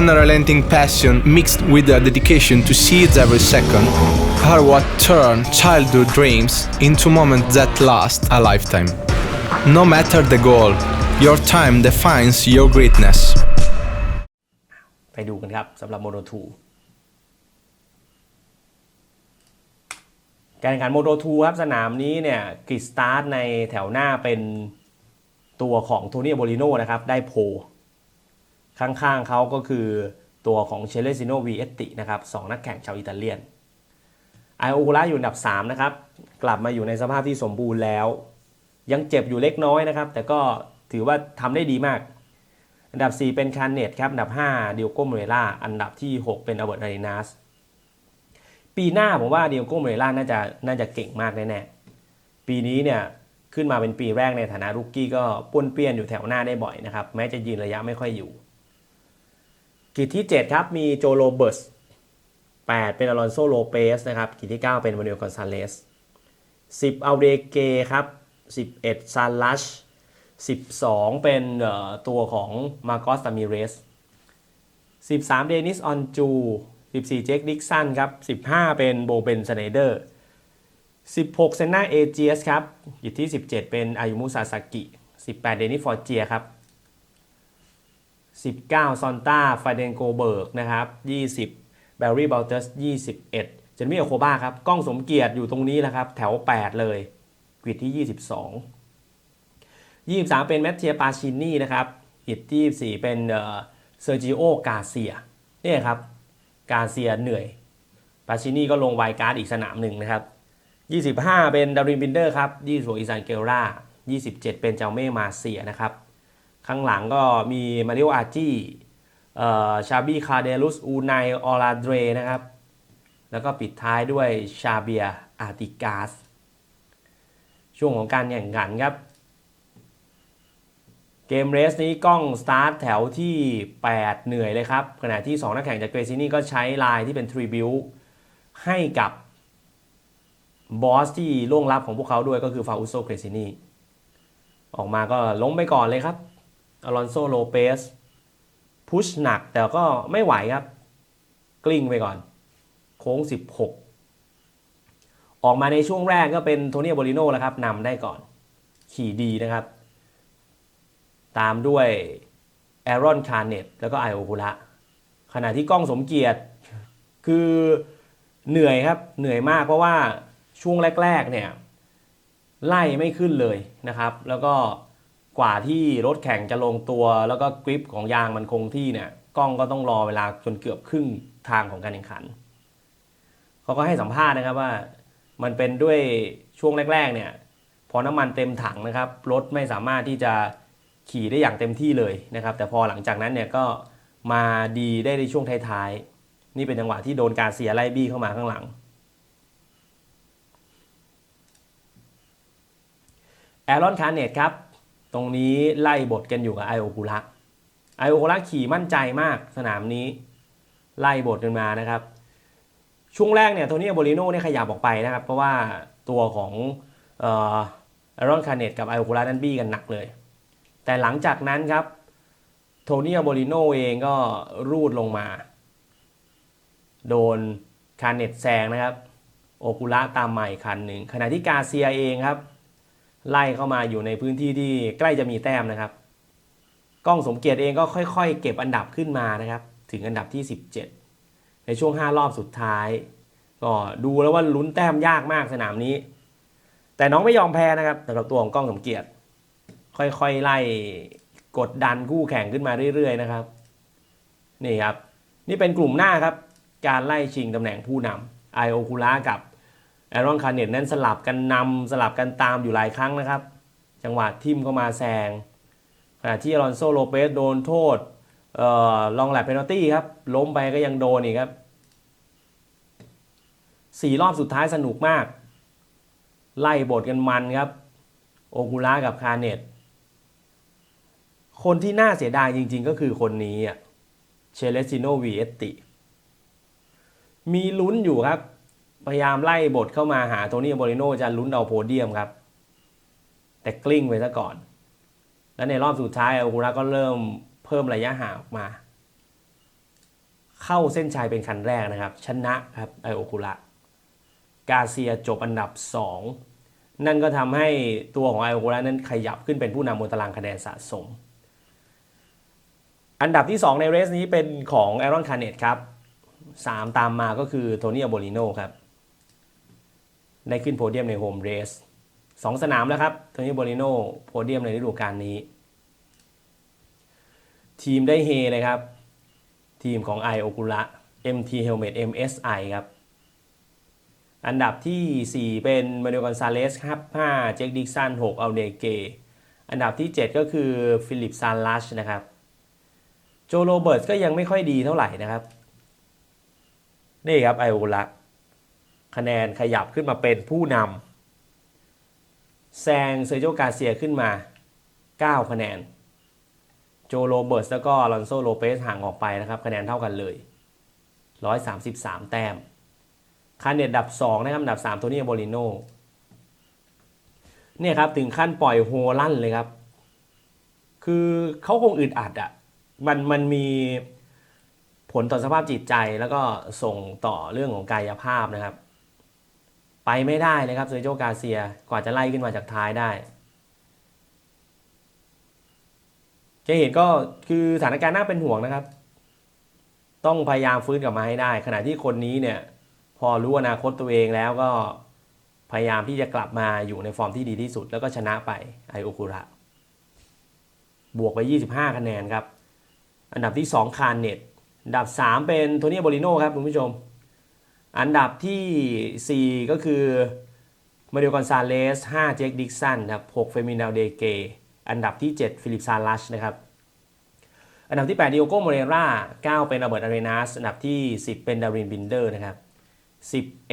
unrelenting passion mixed with a dedication to seize every second are what turn childhood dreams into moments that last a lifetime. No matter the goal, your time defines your greatness. ไปดูกันครับสำหรับโมโ o 2การแข่งขันโมโ o 2ครับสนามนี้เนี่ยกิสตาร์ทในแถวหน้าเป็นตัวของโทนี่โบลิโนนะครับ ได้โพ ข้างๆเขาก็คือตัวของเชเลซิโนวีเอตตินะครับสองนักแข่งชาวอิตาเลียนไอโอคูล่าอยู่อันดับ3นะครับกลับมาอยู่ในสภาพที่สมบูรณ์แล้ว ยังเจ็บอยู่เล็กน้อยนะครับ แต่ก็ถือว่าทำได้ดีมาก อันดับ 4 เป็นคานเนตครับ อันดับ5ดิโอโกเมเรล่าอันดับที่ 6 เป็นอเบิร์ตอารีนาสปีหน้าผมว่าเดิโอโกเมเรล่าน่าจะน่าจะเก่งมากแน่ๆปีนี้เนี่ยขึ้นมาเป็นปีแรกในฐานะรุกกี้ก็ป้วนเปี้ยนอยู่แถวหน้าได้บ่อยนะครับแม้จะยืนระยะไม่ค่อยอยู่ กิจที่ 7 ครับ มีโจโรเบิร์ส8เป็นอลอนโซโลเปสนะครับ กิจที่ 9 เป็นมานิโอกอนซาเลส10อัลเดเกครับ 11ซาลัช12 เป็นเอ่อตัวของมาโกสตามิเรส13เดนิสออนจู14 เจคดิกสันครับ 15 เป็นโบเบนสเนเดอร์ 16 เซนนาเอเจียสครับอยู่ที่ 17 เป็นอายุมุซาสากิ 18 เดนิสฟอร์เจียครับ 19 ซอนต้าฟาเดนโกเบิร์กนะครับ20แบร์รี่บัลเตส21 เจนมี่โอโคบ้าครับกล้องสมเกียรติอยู่ตรงนี้แล้วครับ แถว 8 เลยกริดที่ 22 23 เป็นแมตเทียปาชินี่นะครับหิตที่24เป็นเซอร์จิโอกาเซียเนี่ยครับกาเซียเหนื่อยปาชินี่ก็ลงไวการ์ดอีกสนามหนึ่งนะครับ 25 เป็นดารินบินเดอร์ครับ26อิซานเกลรา27 เป็นเจ้าเม่มาเซียนะครับ ข้างหลังก็มีมาริโออาจีชาบีคาเดลุสอูไนออลาเดรนะครับ แล้วก็ปิดท้ายด้วยชาเบียอาติกาส ช่วงของการแข่งขันครับ เกมเรสนี้กล้องสตาร์ทแถวที่ 8 เหนื่อยเลยครับ ขณะที่ 2 นักแข่งจากเกรซินี่ก็ใช้ลายที่เป็นทริบิวให้กับบอสที่ล่วงลับของพวกเขาด้วยก็คือฟาอุโซเกรซินีออกมาก็ล้มไปก่อนเลยครับ อลอนโซโลเปสพุชหนักแต่ก็ไม่ไหวครับ กลิ้งไปก่อน โค้ง 16 ออกมาในช่วงแรกก็เป็นโทนี่โบลิโน่แล้วครับนำได้ก่อน ขี่ดีนะครับ ตามด้วยแอรอนคาร์เนตแล้วก็ไอโอคุระขณะที่กล้องสมเกียรติคือเหนื่อยครับเหนื่อยมากเพราะว่าช่วงแรก ๆ เนี่ย ไล่ไม่ขึ้นเลยนะครับ แล้วก็ กว่าที่รถแข่งจะลงตัว แล้วก็กริปของยางมันคงที่เนี่ยกล้องก็ต้องรอเวลาจนเกือบครึ่งทางของการแข่งขัน เขาก็ให้สัมภาษณ์นะครับว่า มันเป็นด้วยช่วงแรกๆเนี่ยพอน้ำมันเต็มถังนะครับรถไม่สามารถที่จะขี่ได้อย่างเต็มที่เลยนะครับ แต่พอหลังจากนั้นเนี่ยก็มาดีได้ในช่วงท้ายๆนี่เป็นจังหวะที่โดนการเสียไล่บี้เข้ามาข้างหลังแอรอนคาร์เนตครับ ตรงนี้ไล่บทกันอยู่กับไอโอคุระไอโอคุระขี่มั่นใจมากสนามนี้ ไล่บทกันมานะครับ ช่วงแรกเนี่ยโทนี่โบลิโน่เนี่ยขยับออกไปนะครับ เพราะว่าตัวของเอ่อแอรอนคาร์เนตกับไอโอคุระนั้นบี้กันหนักเลย แต่หลังจากนั้นครับโทนี่โบลิโน่เองก็รูดลงมา โดนคาร์เนตแซงนะครับ โอคุระตามใหม่คันหนึ่งขณะที่กาเซียเองครับ ไล่เข้ามาอยู่ในพื้นที่ที่ใกล้จะมีแต้มนะครับ กล้องสมเกียรติเองก็ค่อย ๆ เก็บอันดับขึ้นมานะครับ ถึงอันดับที่ 17 ในช่วง 5 รอบสุดท้าย ก็ดูแล้วว่าลุ้นแต้มยากมากสนามนี้ แต่น้องไม่ยอมแพ้นะครับสำหรับตัวของกล้องสมเกียรติ ค่อยๆไล่กดดันคู่แข่งขึ้นมาเรื่อยๆนะครับ นี่ครับ นี่เป็นกลุ่มหน้าครับ การไล่ชิงตำแหน่งผู้นำไอโอคูล่ากับ แอรอนคาร์เนตนั้นสลับกันนำสลับกันตามอยู่หลายครั้งนะครับ จังหวะทิมเข้ามาแซงขณะที่อลอนโซโลเปสโดนโทษออลองแลบเพนอลตี้ครับ ล้มไปก็ยังโดนอีกครับสี่รอบสุดท้ายสนุกมาก ไล่บทกันมันครับ โอคูล่ากับคาร์เนตคนที่น่าเสียดายจริงๆก็คือคนนี้อะเชเลซิโนวีเอตติ มีลุ้นอยู่ครับ พยายามไล่บทเข้ามาหาโทนี่โบริโนจะลุ้นเอาโพเดียมครับ แต่กลิ้งไปซะก่อน แล้วในรอบสุดท้ายโอคุระก็เริ่มเพิ่มระยะห่างออกมา เข้าเส้นชัยเป็นคันแรกนะครับ ชนะครับไอโอคุระกาเซียจบอันดับ 2 นั่นก็ทำให้ตัวของไอโอคุระนั้นขยับขึ้นเป็นผู้นำบนตารางคะแนนสะสม อันดับที่ 2 ในเรสนี้เป็นของแอรอนคาเนตครับ 3 ตามมาก็คือโทนี่อโบลิโนครับ ได้ขึ้นโพเดียมในโฮมเรสสองสนามแล้วครับโทนี่โบลิโนโพเดียมในฤดูกาลนี้ ทีมได้เฮเลยครับ ทีมของไอโอกุระ MT Helmet MSI ครับ อันดับทีสี่4 เป็นมาริโอกอนซาเลสครับ 5 เจคดิกสัน6เอาเดเก อันดับที่ 7 ก็คือฟิลิปซานลัชนะครับ โจโรเบิร์ตก็ยังไม่ค่อยดีเท่าไหร่นะครับ นี่ครับไอโอกุระ คะแนนขยับขึ้นมาเป็นผู้นำแซงเซอร์โจกาเซียขึ้นมา 9 คะแนน โจโรเบิร์ตแล้วก็อลอนโซโลเปสห่างออกไปนะครับคะแนนเท่ากันเลย 133 แต้มคาเนตดับ 2 นะครับอันดับ 3 โทนี่โบลิโนเนี่ยครับถึงขั้นปล่อยโฮลั่นเลยครับ คือเขาคงอึดอัดอะ่ะมันมันมีผลต่อสภาพจิตใจแล้วก็ส่งต่อเรื่องของกายภาพนะครับ ไปไม่ได้เลยครับเซอร์โจกาเซียกว่าจะไล่ขึ้นมาจากท้ายได้จเห็นก็คือสถานการณ์น่าเป็นห่วงนะครับ ต้องพยายามฟื้นกลับมาให้ได้ ขณะที่คนนี้เนี่ย พอรู้อนาคตตัวเองแล้วก็พยายามที่จะกลับมาอยู่ในฟอร์มที่ดีที่สุด แล้วก็ชนะไปไอโอคุระบวกไป 25 คะแนนครับ อันดับที่ 2 คานเน็ต อันดับ 3 เป็นโทนี่โบลิโนครับคุณผู้ชม อันดับทีสี่ 4 ก็คือมาริโอกอนซาเลส5เจคดิกสันครับ6เฟมินาลเดเกอันดับที่ 7 ฟิลิปซาลัชนะครับ อันดับที่ 8 ดิโอโกโมเรรา9เป็นอเบิร์ตอารีนาสอันดับที่ 10 เป็นดารินบินเดอร์นะครับ11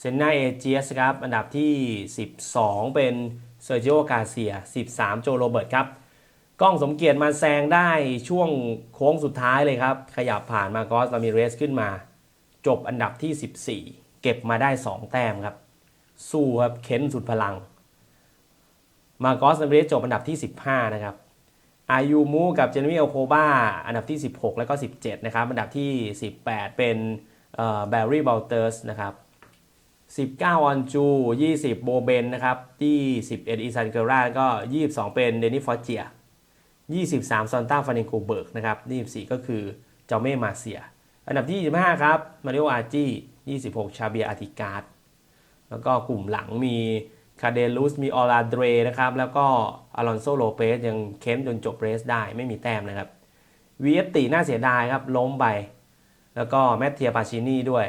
เซนนาเอเจียสครับ อันดับที่ 12 เป็นเซอร์จิโอกาเซีย 13 โจโรเบิร์ตครับ กล้องสมเกียรติมาแซงได้ช่วงโค้งสุดท้ายเลยครับ ขยับผ่านมากอสลามิเรสขึ้นมา จบอันดับที่ 14 เก็บมาได้ 2 แต้มครับ สู้ครับเค้นสุดพลัง มากอสลามิเรสจบอันดับที่ 15 นะครับอายุมูกับเจนวิเอลโคบาอันดับที่ 16 แล้วก็ 17 นะครับ อันดับที่ 18 เป็นแบร์รี่บัลเตอร์สนะครับ19 ออนจู 20 โบเบนนะครับที่11อีซานเกราก็ 22 เป็นเดนิฟอร์เจีย 23 ซอนต้าฟานิงโกเบิร์กนะครับ24 ก็คือเจาเม่มาเซีย อันดับที่ 25 ครับมาริโออาจี26 ชาเบียอาติกาดแล้วก็กลุ่มหลังมีคาเดลุสมีออลาเดรนะครับ แล้วก็อลอนโซโลเปสยังเค้นจนจบเรสได้ไม่มีแต้มนะครับวีเอฟตีน่าเสียดายครับ ล้มไป แล้วก็แมตเทียปาชินีด้วย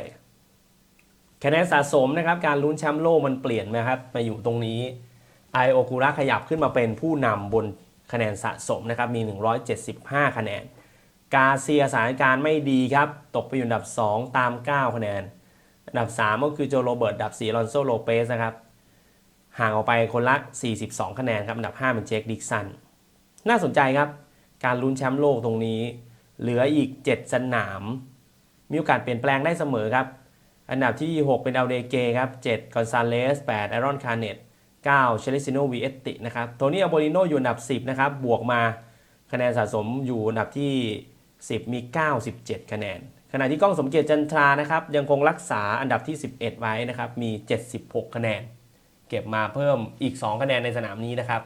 คะแนนสะสมนะครับ การลุ้นแชมป์โลกมันเปลี่ยนนะครับมาอยู่ตรงนี้ไอโอคูระขยับขึ้นมาเป็นผู้นำบนคะแนนสะสมนะครับมี 175 คะแนน กาเซียสถานการณ์ไม่ดีครับ ตกไปอยู่อันดับ 2 ตาม 9 คะแนน อันดับ 3 ก็คือโจโรเบิร์ต อันดับ4ลอนโซโลเปสนะครับ ห่างออกไปคนละ 42 คะแนนครับ อันดับ 5 เป็นเจคดิกสัน น่าสนใจครับ การลุ้นแชมป์โลกตรงนี้ เหลืออีก 7 สนาม มีโอกาสเปลี่ยนแปลงได้เสมอครับ อันดับที่ 6 เป็นอัลเดเกครับ 7 กอนซาเลส 8 ไอรอนคาร์เนต9เชลิซิโนวีเอตตินะครับ โทนี่อโบลิโนอยู่อันดับ 10 นะครับ บวกมาคะแนนสะสมอยู่อันดับที่ 10 มี 97 คะแนน ขณะที่กล้องสมเกียรติจันทรานะครับยังคงรักษาอันดับที่ 11 ไว้นะครับมี 76 คะแนน เก็บมาเพิ่มอีก 2 คะแนนในสนามนี้นะครับ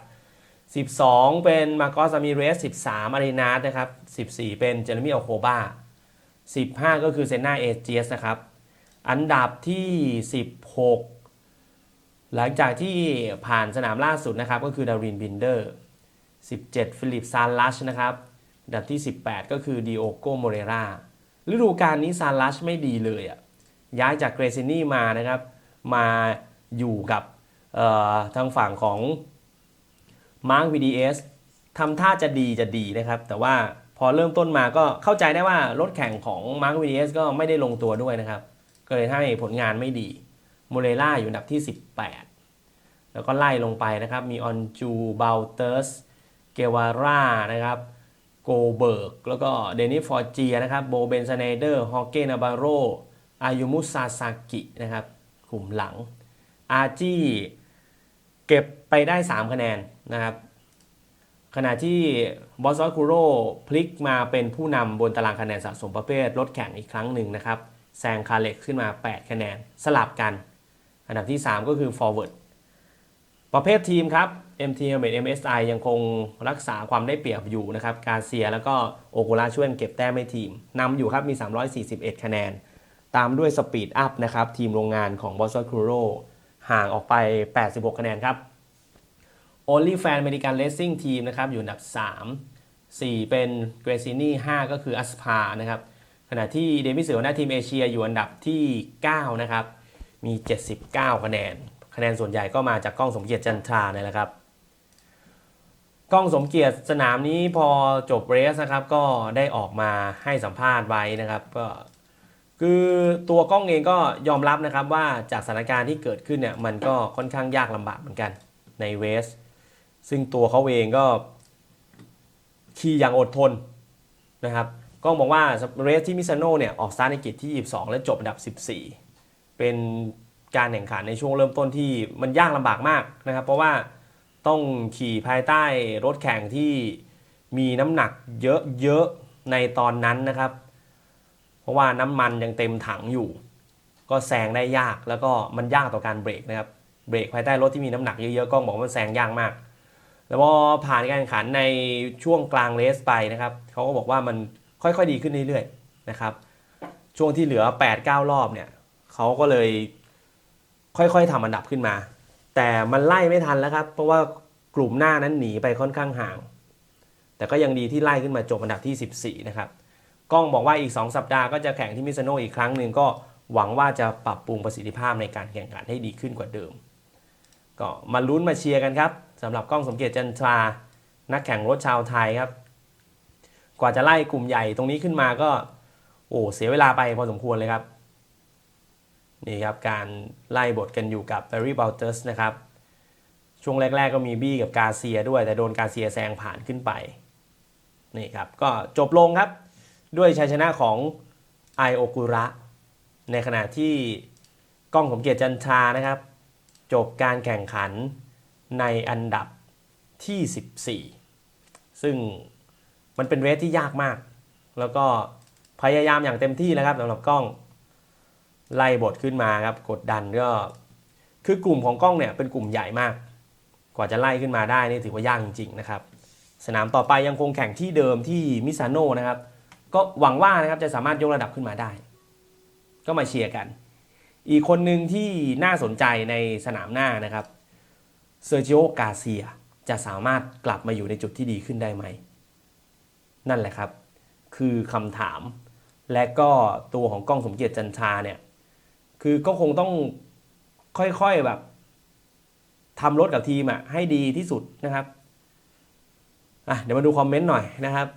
12 เป็นมาโกสามิเรส 13อารีนาสนะครับ 14 เป็นเจเรมีอัลโคบา15 ก็คือเซนนาเอเจสนะครับ อันดับที่ 16 หลังจากที่ผ่านสนามล่าสุดนะครับ ก็คือดารินบินเดอร์ 17 ฟิลิปซานลัชนะครับ ดับที่ 18 ก็คือดิโอโกโมเรราฤดูกาลนี้ซานลัชไม่ดีเลยอะ่ะย้ายจากเกรซินี่มานะครับ มาอยู่กับทางฝั่งของมาร์ค VDS ทำท่าจะดีจะดีนะครับ แต่ว่าพอเริ่มต้นมาก็เข้าใจได้ว่ารถแข่งของมาร์ค VDS ก็ไม่ได้ลงตัวด้วยนะครับ ก็เลยให้ผลงานไม่ดีโมเรล่าอยู่อันดับที่ 18 แล้วก็ไล่ลงไปนะครับ มีออนจูเบลเตอร์สเกวาร่านะครับ โกเบิร์ก แล้วก็เดนิฟอร์เจียนะครับโบเบนซาเนเดอร์ฮอเกนาบาโรอายุมุซาซากินะครับกลุ่มหลังอาจีเก็บไปได้ 3 คะแนนนะครับขณะที่บอสซอคูโรพลิกมาเป็นผู้นำบนตารางคะแนนสะสมประเภทรถแข่งอีกครั้งหนึ่งนะครับแซงคาเล็กขึ้นมา 8 คะแนนสลับกัน อันดับที่ 3 ก็คือ forward ประเภททีมครับ MT Helmet MSI ยังคงรักษาความได้เปรียบอยู่นะครับกาเซียแล้วก็โอโกราช่วยเก็บแต้มให้ทีมนำอยู่ครับมี 341 คะแนน ตามด้วยสปีดอัพนะครับทีมโรงงานของบอสซอสคูโรห่างออกไป 86 คะแนนครับ Only Fan American Racing Team นะครับอยู่อันดับ 3 4 เป็น g r a c i n i 5ก็คืออัสพานะครับขณะที่เดมิสเซลหน้าทีมเอเชียอยู่อันดับที่ 9 นะครับ มี 79 คะแนน คะแนนส่วนใหญ่ก็มาจากกล้องสมเกียรติจันทราเนี่ยแหละครับ กล้องสมเกียรติสนามนี้พอจบเรสนะครับ ก็ได้ออกมาให้สัมภาษณ์ไว้นะครับก็คือตัวกล้องเองก็ยอมรับนะครับว่าจากสถานการณ์ที่เกิดขึ้นเนี่ยมันก็ค่อนข้างยากลำบากเหมือนกันในเรสซึ่งตัวเขาเองก็ขี่อย่างอดทนนะครับกล้องบอกว่าเรสที่มิซานโนเนี่ยออกสตาร์ทในกิจที่ 22 และจบอันดับ 14 เป็นการแข่งขันในช่วงเริ่มต้นที่มันยากลำบากมากนะครับ เพราะว่า ต้องขี่ภายใต้รถแข่งที่มีน้ำหนักเยอะๆในตอนนั้นนะครับ เพราะว่าน้ำมันยังเต็มถังอยู่ ก็แซงได้ยากแล้วก็มันยากต่อการเบรกนะครับเบรกภายใต้รถที่มีน้ำหนักเยอะๆกล้องบอกว่ามันแซงยากมาก แล้วพอผ่านการแข่งขันในช่วงกลางเรสไปนะครับเขาก็บอกว่ามันค่อยๆดีขึ้นเรื่อยๆนะครับช่วงที่เหลือ 8-9 รอบเนี่ยเขาก็เลยค่อยๆทำอันดับขึ้นมา แต่มันไล่ไม่ทันแล้วครับ เพราะว่ากลุ่มหน้านั้นหนีไปค่อนข้างห่าง แต่ก็ยังดีที่ไล่ขึ้นมาจบอันดับที่ 14 นะครับกล้องบอกว่าอีก 2 สัปดาห์ก็จะแข่งที่มิซโนอีกครั้งหนึ่งก็หวังว่าจะปรับปรุงประสิทธิภาพในการแข่งขันให้ดีขึ้นกว่าเดิม ก็มาลุ้นมาเชียร์กันครับสำหรับกล้องสมเกียรติจันทรา นักแข่งรถชาวไทยครับ กว่าจะไล่กลุ่มใหญ่ตรงนี้ขึ้นมาก็ โอ้เสียเวลาไปพอสมควรเลยครับ นี่ครับการไล่บทกันอยู่กับ b บ r r y b o u t e r s นะครับ ช่วงแรก ๆ ก็มีบี้กับกาเซียด้วย แต่โดนกาเซียแซงผ่านขึ้นไปนี่ครับก็จบลงครับด้วยชัยชนะของไอโอกุระ ในขณะที่กล้องสมเกียรติจันทรานะครับ จบการแข่งขันในอันดับที่ 14 ซึ่งมันเป็นเรสที่ยากมาก แล้วก็พยายามอย่างเต็มที่แล้วครับสำหรับกล้อง ไล่บทขึ้นมาครับกดดันก็คือกลุ่มของกล้องเนี่ยเป็นกลุ่มใหญ่มาก กว่าจะไล่ขึ้นมาได้นี่ถือว่ายากจริงๆนะครับ สนามต่อไปยังคงแข่งที่เดิมที่มิซานโนนะครับ ก็หวังว่านะครับจะสามารถยกระดับขึ้นมาได้ ก็มาเชียร์กัน อีกคนหนึ่งที่น่าสนใจในสนามหน้านะครับเซอร์จิโอกาเซียจะสามารถกลับมาอยู่ในจุดที่ดีขึ้นได้ไหม นั่นแหละครับ คือคำถาม และก็ตัวของกล้องสมเกียรติจันทราเนี่ย คือก็คงต้องค่อยๆแบบทำรถกับทีมอะให้ดีที่สุดนะครับอะเดี๋ยวมาดูคอมเมนต์หน่อยนะครับ